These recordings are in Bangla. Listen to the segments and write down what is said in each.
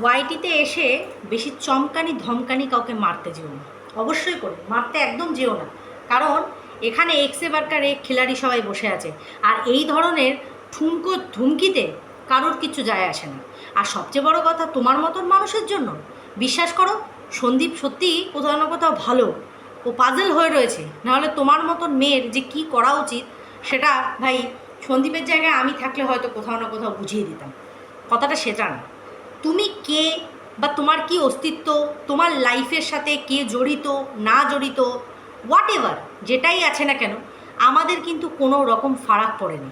ওয়াইটিতে এসে বেশি চমকানি ধমকানি কাউকে মারতে যেও না। অবশ্যই করো, মারতে একদম যেও না। কারণ এখানে এক্সে বার্কার এক খিলাড়ি সবাই বসে আছে। আর এই ধরনের ঠুমকো ধুমকিতে কারোর কিছু যায় আসে না। আর সবচেয়ে বড় কথা তোমার মতন মানুষের জন্য। বিশ্বাস করো, সন্দীপ সত্যিই কোথাও না কোথাও ভালো। ও পাজেল হয়ে রয়েছে। নাহলে তোমার মতন মেয়ের যে কি করা উচিত, সেটা ভাই সন্দীপের জায়গায় আমি থাকলে হয়তো কোথাও না কোথাও বুঝিয়ে দিতাম। কথাটা সেটা না। তুমি কে বা তোমার কি অস্তিত্ব? তোমার লাইফের সাথে কে জড়িত, না জড়িত? হোয়াট এভার যেটাই আছে না কেন, আমাদের কিন্তু কোনো রকম ফারাক পড়েনি।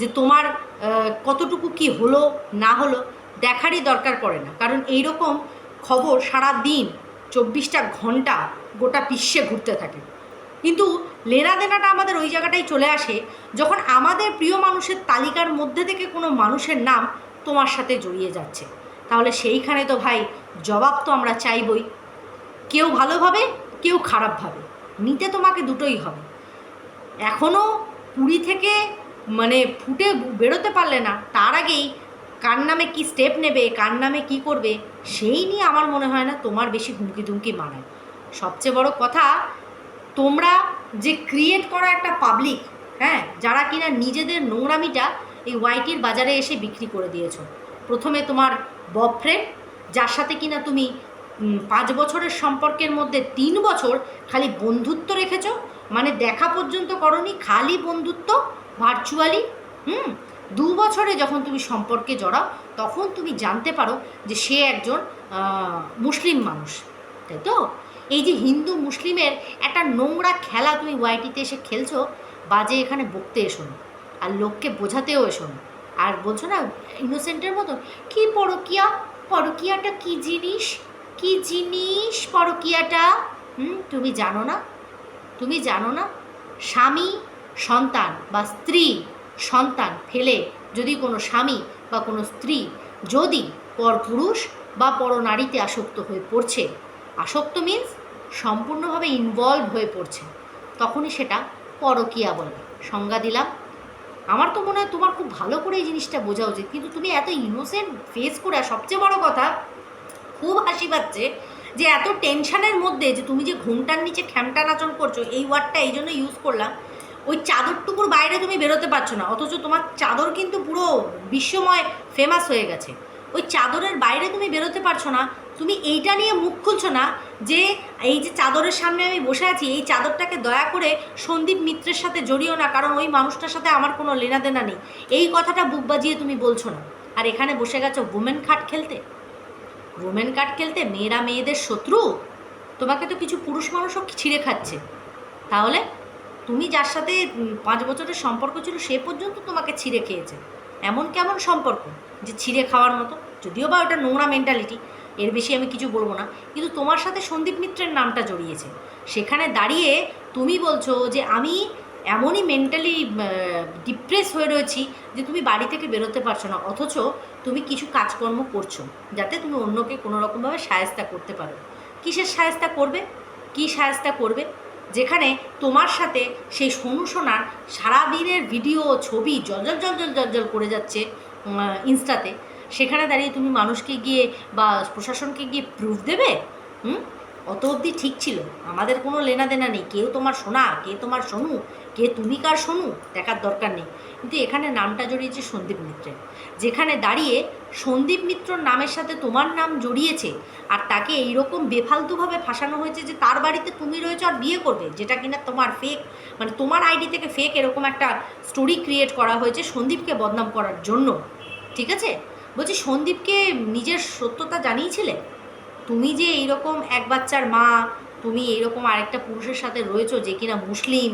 যে তোমার কতটুকু কি হলো, না হলো, দেখারই দরকার পড়ে না। কারণ এই রকম খবর সারা দিন চব্বিশটা ঘণ্টা গোটা বিশ্বে ঘুরতে থাকে। কিন্তু লেনাদেনাটা আমাদের ওই জায়গাটাই চলে আসে, যখন আমাদের প্রিয় মানুষের তালিকার মধ্যে থেকে কোনো মানুষের নাম তোমার সাথে জড়িয়ে যাচ্ছে। তাহলে সেইখানে তো ভাই জবাব তো আমরা চাইবই। কেউ ভালোভাবে কেউ খারাপভাবে নিতে তোমাকে দুটোই হবে। এখনও পুরী থেকে মানে ফুটে বেরোতে পারলে না, তার আগেই কার নামে কী স্টেপ নেবে, কার নামে কি করবে, সেই নিয়ে আমার মনে হয় না তোমার বেশি হুমকি দুমকি মানায়। সবচেয়ে বড় কথা, তোমরা যে ক্রিয়েট করা একটা পাবলিক হ্যাঁ যারা কিনা নিজেদের নোংরামিটা এই ওয়াইটির বাজারে এসে বিক্রি করে দিয়েছ। প্রথমে তোমার বব ফ্রেন্ড, যার সাথে কিনা তুমি পাঁচ বছরের সম্পর্কের মধ্যে তিন বছর খালি বন্ধুত্ব রেখেছো মানে দেখা পর্যন্ত করনি, খালি বন্ধুত্ব ভার্চুয়ালি হুম? দু বছরে যখন তুমি সম্পর্কে জড়াও, তখন তুমি জানতে পারো যে সে একজন মুসলিম মানুষ, তাই তো? এই যে হিন্দু মুসলিমের একটা নোংরা খেলা তুমি ওয়াইটিতে এসে খেলছো, বাজে এখানে বকতে এসো না, আর লোককে বোঝাতেও এসো না। আর বলছো না ইনোসেন্টের মতো? কি পরকিয়া? পরকিয়াটা কি জিনিস? কি জিনিস পরকিয়াটা? হুম, তুমি জানো না? তুমি জানো না? স্বামী, সন্তান বা স্ত্রী, সন্তান ফেলে যদি কোনো স্বামী বা কোনো স্ত্রী যদি পরপুরুষ বা পরনারীতে আসক্ত হয়ে পড়ছে, আসক্ত মিন্স সম্পূর্ণভাবে ইনভলভ হয়ে পড়ছে, তখনই সেটা পরকিয়া বলে। সংজ্ঞা দিলাম। আমার তো মনে হয় তোমার খুব ভালো করে এই জিনিসটা বোঝা উচিত। কিন্তু তুমি এত ইনোসেন্ট ফেস করে, আর সবচেয়ে বড় কথা, খুব হাসি পাচ্ছে যে এত টেনশনের মধ্যে যে তুমি যে ঘুমটার নিচে খ্যামটা নাচন করছ, এই ওয়ার্ডটা এই জন্য ইউজ করলাম, ওই চাদরটুকুর বাইরে তুমি বেরোতে পারছ না, অথচ তোমার চাদর কিন্তু পুরো বিশ্বময় ফেমাস হয়ে গেছে। ওই চাদরের বাইরে তুমি বেরোতে পারছ না তুমি এইটা নিয়ে মুখ খুলছো না যে এই যে চাদরের সামনে আমি বসে আছি, এই চাদরটাকে দয়া করে সন্দীপ মিত্রের সাথে জড়িও না, কারণ ওই মানুষটার সাথে আমার কোনো লেনাদেনা নেই। এই কথাটা বুক বাজিয়ে তুমি বলছো না। আর এখানে বসে গেছো ওমেন খাট খেলতে? রোমেন কার্ড খেলতে মেয়েরা মেয়েদের শত্রু? তোমাকে তো কিছু পুরুষ মানুষও ছিঁড়ে খাচ্ছে। তাহলে তুমি যার সাথে পাঁচ বছরের সম্পর্ক ছিল সে পর্যন্ত তোমাকে ছিঁড়ে খেয়েছে। এমন কেমন সম্পর্ক যে ছিঁড়ে খাওয়ার মতো? যদিও বা ওটা নোংরা মেন্টালিটি এর বেশি আমি কিছু বলব না। কিন্তু তোমার সাথে সন্দীপ মিত্রের নামটা জড়িয়েছে। সেখানে দাঁড়িয়ে তুমি বলছো যে আমি এমনই মেন্টালি ডিপ্রেস হয়ে রয়েছি যে তুমি বাড়ি থেকে বেরোতে পারছ না। অথচ তুমি কিছু কাজকর্ম করছ যাতে তুমি অন্যকে কোনো রকমভাবে সায়স্তা করতে পারো। কিসের সায়স্তা করবে? কি সায়স্তা করবে? যেখানে তোমার সাথে সেই সোনু সোনার সারাদিনের ভিডিও ছবি জলজল জলজল জলজল করে যাচ্ছে ইনস্টাতে। সেখানে দাঁড়িয়ে তুমি মানুষকে গিয়ে বা প্রশাসনকে গিয়ে প্রুফ দেবে? হুম? অত অবধি ঠিক ছিল। আমাদের কোনো লেনাদেনা নেই। কেউ তোমার সোনা, কে তোমার সোনু, কে তুমি কার সোনু, দেখার দরকার নেই। কিন্তু এখানে নামটা জড়িয়েছে সন্দীপ মিত্রের। যেখানে দাঁড়িয়ে সন্দীপ মিত্রর নামের সাথে তোমার নাম জড়িয়েছে আর তাকে এইরকম বেফালতুভাবে ফাঁসানো হয়েছে যে তার বাড়িতে তুমি রয়েছো আর বিয়ে করবে, যেটা কিনা তোমার ফেক মানে তোমার আইডি থেকে ফেক এরকম একটা স্টোরি ক্রিয়েট করা হয়েছে সন্দীপকে বদনাম করার জন্য। ঠিক আছে? বলছি, সন্দীপকে নিজের সত্যতা জানিয়েছিলে? তুমি যে এইরকম এক বাচ্চার মা, তুমি এইরকম আরেকটা পুরুষের সাথে রয়েছো যে কিনা মুসলিম,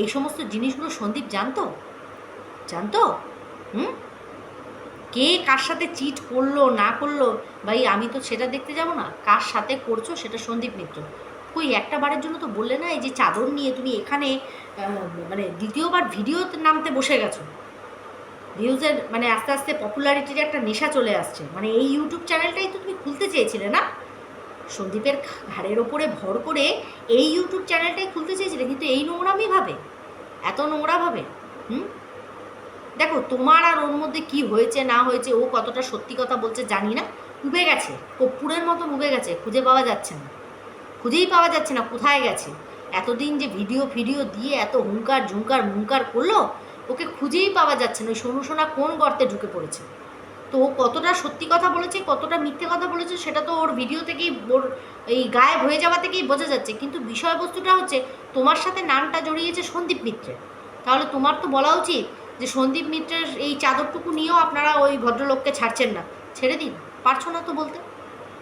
এই সমস্ত জিনিসগুলো সন্দীপ জানতো? জানতো? হুম? কে কার সাথে চিট করল, না করল? ভাই, আমি তো সেটা দেখতে যাব না। কার সাথে করছ সেটা সন্দীপ মিত্র। কই, একটা বারের জন্য তো বললে না, এই যে চাদর নিয়ে তুমি এখানে মানে দ্বিতীয়বার ভিডিওতে নামতে বসে গেছো। ভিউজের মানে আস্তে আস্তে পপুলারিটির একটা নেশা চলে আসছে। মানে এই ইউটিউব চ্যানেলটাই তো তুমি খুলতে চেয়েছিলে না? সন্দীপের ঘাড়ের ওপরে ভর করে এই ইউটিউব চ্যানেলটাই খুলতে চেয়েছিলে, কিন্তু এই নোংরামি ভাবে? এত নোংরা ভাবে? হুম? দেখো, তোমার আর ওর মধ্যে কি হয়েছে, না হয়েছে, ও কতটা সত্যি কথা বলছে জানি না। উবে গেছে কপ্পুরের মতন উবে গেছে, খুঁজে পাওয়া যাচ্ছে না। খুঁজেই পাওয়া যাচ্ছে না, কোথায় গেছে? এতদিন যে ভিডিও ফিডিও দিয়ে এত হুঙ্কার ঝুঙ্কার মুঙ্কার করল ওকে খুঁজেই পাওয়া যাচ্ছে না। ওই সোনু সোনা কোন গর্তে ঢুকে পড়েছে? তো ও কতটা সত্যি কথা বলেছে, কতটা মিথ্যে কথা বলেছে, সেটা তো ওর ভিডিও থেকেই ওর এই গায়েব হয়ে যাওয়া থেকেই বোঝা যাচ্ছে। কিন্তু বিষয়বস্তুটা হচ্ছে, তোমার সাথে নামটা জড়িয়েছে সন্দীপ মিত্রের। তাহলে তোমার তো বলা উচিত যে সন্দীপ মিত্রের এই চাদরটুকু নিয়েও আপনারা ওই ভদ্রলোককে ছাড়ছেন না। ছেড়ে দিন, পারছ না তো বলতে?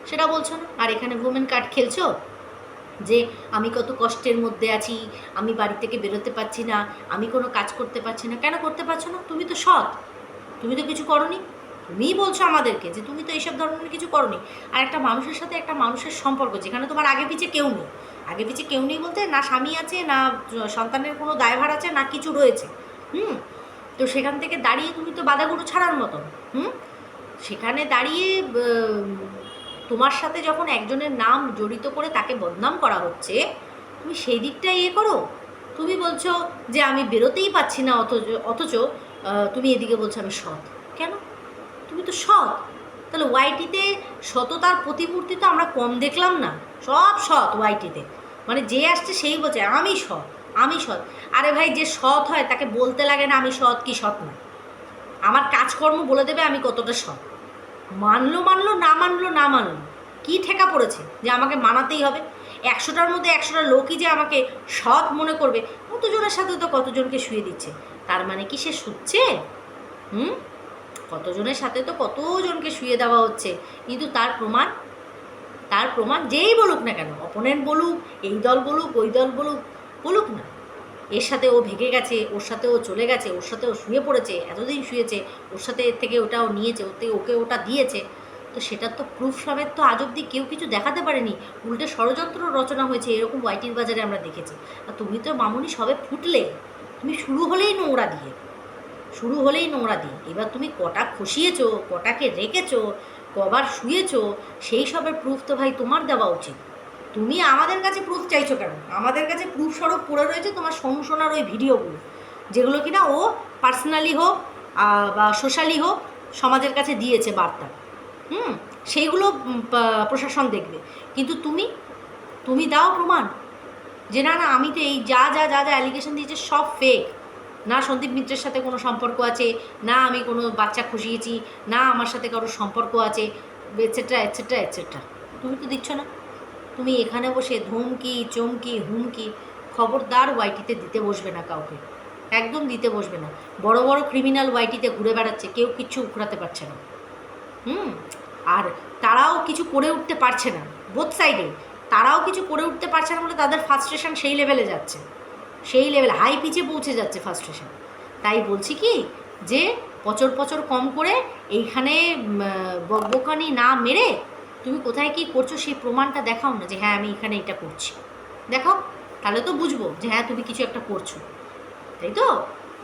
সেটা বলছো না? আর এখানে ভুমেন কার্ড খেলছো? যে আমি কত কষ্টের মধ্যে আছি, আমি বাড়ি থেকে বেরোতে পারছি না, আমি কোনো কাজ করতে পারছি না। কেন করতে পারছ না? তুমি তো সৎ। তুমি তো কিছু করনি। তুমিই বলছো আমাদেরকে যে তুমি তো এইসব ধরনের কিছু করনি। আর একটা মানুষের সাথে একটা মানুষের সম্পর্ক, যেখানে তোমার আগে পিছে কেউ নেই। আগে পিছে কেউ নেই বলতে না স্বামী আছে, না সন্তানের কোনো দায়ভার আছে, না কিছু রয়েছে। হুম? তো সেখান থেকে দাঁড়িয়ে তুমি তো বাধাগুলো ছাড়ার মতন। হুম? সেখানে দাঁড়িয়ে তোমার সাথে যখন একজনের নাম জড়িত করে তাকে বদনাম করা হচ্ছে, তুমি সেই দিকটা ইয়ে করো। তুমি বলছো যে আমি বেরোতেই পাচ্ছি না, অথচ অথচ তুমি এদিকে বলছো আমি সৎ। কেন? তুমি তো সৎ। তাহলে ওয়াইটিতে সততার প্রতিমূর্তি তো আমরা কম দেখলাম না। সব সৎ ওয়াইটিতে। মানে যে আসছে সেই বলছে, আমি সৎ আমি সৎ। আরে ভাই, যে সৎ হয় তাকে বলতে লাগে না আমি সৎ কি সৎ না। আমার কাজকর্ম বলে দেবে আমি কতটা সৎ। মানলো মানলো, না মানলো না মানলো। কি ঠেকা পড়েছে যে আমাকে মানাতেই হবে? একশোটার মধ্যে একশোটা লোকই যে আমাকে সৎ মনে করবে, কতজনের সাথে তো কতজনকে শুয়ে দিচ্ছে? তার মানে কি সে শুচ্ছে? হুম? কতজনের সাথে তো কতজনকে শুয়ে দেওয়া হচ্ছে? কিন্তু তার প্রমাণ তার প্রমাণ যেই বলুক না কেন, অপোনেন্ট বলুক, এই দল বলুক, ওই দল বলুক বলুক না। এর সাথে ও ভেঙে গেছে, ওর সাথে ও চলে গেছে, ওর সাথে ও শুয়ে পড়েছে, এতদিন শুয়েছে, ওর সাথে এর থেকে ওটা ও নিয়েছে, ওর থেকে ওকে ওটা দিয়েছে। তো সেটার তো প্রুফ সমেত তো আজ অব্দি কেউ কিছু দেখাতে পারেনি। উল্টে ষড়যন্ত্র রচনা হয়েছে, এরকম ওয়াইটির বাজারে আমরা দেখেছি। আর তুমি তো মামুনি সবে ফুটলে, তুমি শুরু হলেই নোংরা দিয়ে। শুরু হলেই নোংরা দিয়ে। এবার তুমি কটা খসিয়েছো, কটাকে রেখেছো, কবার শুয়েছো, সেই সবের প্রুফ তো ভাই তোমার দেওয়া উচিত। তুমি আমাদের কাছে প্রুফ চাইছো কেন? আমাদের কাছে প্রুফ স্বরূপ পড়ে রয়েছে তোমার সমসোনার ওই ভিডিওগুলো যেগুলো কিনা ও পার্সোনালি হোক বা সোশ্যালি হোক, সমাজের কাছে দিয়েছে বার্তা। হুম? সেইগুলো প্রশাসন দেখবে। কিন্তু তুমি তুমি দাও প্রমাণ যে না না, আমি তো এই যা যা যা যা অ্যালিগেশন দিয়েছে সব ফেক না, সন্দীপ মিত্রের সাথে কোনো সম্পর্ক আছে, না, আমি কোনো বাচ্চা খুশিয়েছি না, আমার সাথে কারোর সম্পর্ক আছে এটসেট্রা এটসেট্রা এটসেট্রা তুমি তো দিচ্ছ না। তুমি এখানে বসে ধমকি, চমকি, হুমকি খবরদার ওয়াইটিতে দিতে বসবে না কাউকে। একদম দিতে বসবে না। বড় বড় ক্রিমিনাল ওয়াইটিতে ঘুরে বেড়াচ্ছে, কেউ কিচ্ছু উখড়াতে পারছে না। হুম? আর তারাও কিছু করে উঠতে পারছে না বোথ সাইডে তারাও কিছু করে উঠতে পারছে না বলে তাদের ফার্স্ট্রেশন সেই লেভেলে যাচ্ছে। সেই লেভেল হাই পিচে পৌঁছে যাচ্ছে ফার্স্ট্রেশন তাই বলছি কি যে পচর পচর কম করে এইখানে বকবকানি না মেরে তুমি কোথায় কি করছ সেই প্রমাণটা দেখাও না যে হ্যাঁ আমি এখানে এটা করছি। দেখাও, তাহলে তো বুঝব যে হ্যাঁ তুমি কিছু একটা করছ। তাই তো?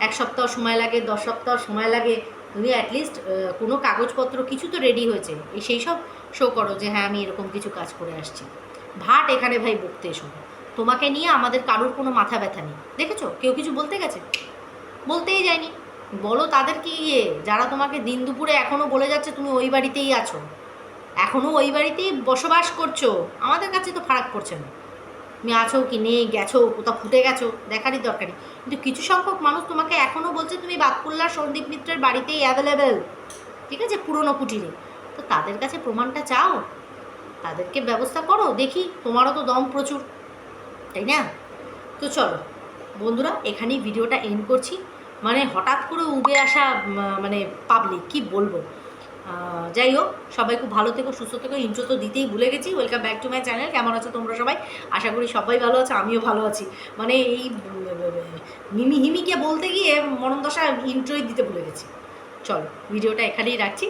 এক সপ্তাহ সময় লাগে, দশ সপ্তাহ সময় লাগে, তুমি অ্যাটলিস্ট কোনো কাগজপত্র কিছু তো রেডি হয়েছে। এই সেই সব শো করো যে হ্যাঁ আমি এরকম কিছু কাজ করে আসছি। ভাট এখানে ভাই বকতে এসো। তোমাকে নিয়ে আমাদের কারোর কোনো মাথা ব্যথা নেই। দেখেছ? কেউ কিছু বলতে গেছে? বলতেই যায়নি। বলো তাদের কি ইয়ে? যারা তোমাকে দিন দুপুরে এখনও বলে যাচ্ছে, তুমি ওই বাড়িতেই আছো। এখনও ওই বাড়িতেই বসবাস করছ? আমাদের কাছে তো ফারাক করছে না। তুমি আছো কি নেই, গেছো, কোথাও ফুটে গেছো, দেখারই দরকারি কিন্তু কিছু সংখ্যক মানুষ তোমাকে এখনও বলছে তুমি বাতকুল্লার, সন্দীপ মিত্রের বাড়িতেই অ্যাভেলেবেল ঠিক আছে? পুরনো কুটিরে। তো তাদের কাছে প্রমাণটা চাও? তাদেরকে ব্যবস্থা করো, দেখি তোমারও তো দম প্রচুর। তাই না? তো চলো, বন্ধুরা, এখানেই ভিডিওটা এন্ড করছি। মানে হঠাৎ করে উবে আসা মানে পাবলিক কি বলব? যাই হোক সবাই খুব ভালো থেকো, সুস্থ থেকো ইন্ট্রো তো দিতেই ভুলে গেছি। Welcome back to my channel কেমন আছো তোমরা সবাই? আশা করি সবাই ভালো আছো, আমিও ভালো আছি। মানে এই, মিমি হিমিকে বলতে গিয়ে মনন দশা ইন্ট্রোই দিতে ভুলে গেছি। চলো ভিডিওটা এখানেই রাখছি।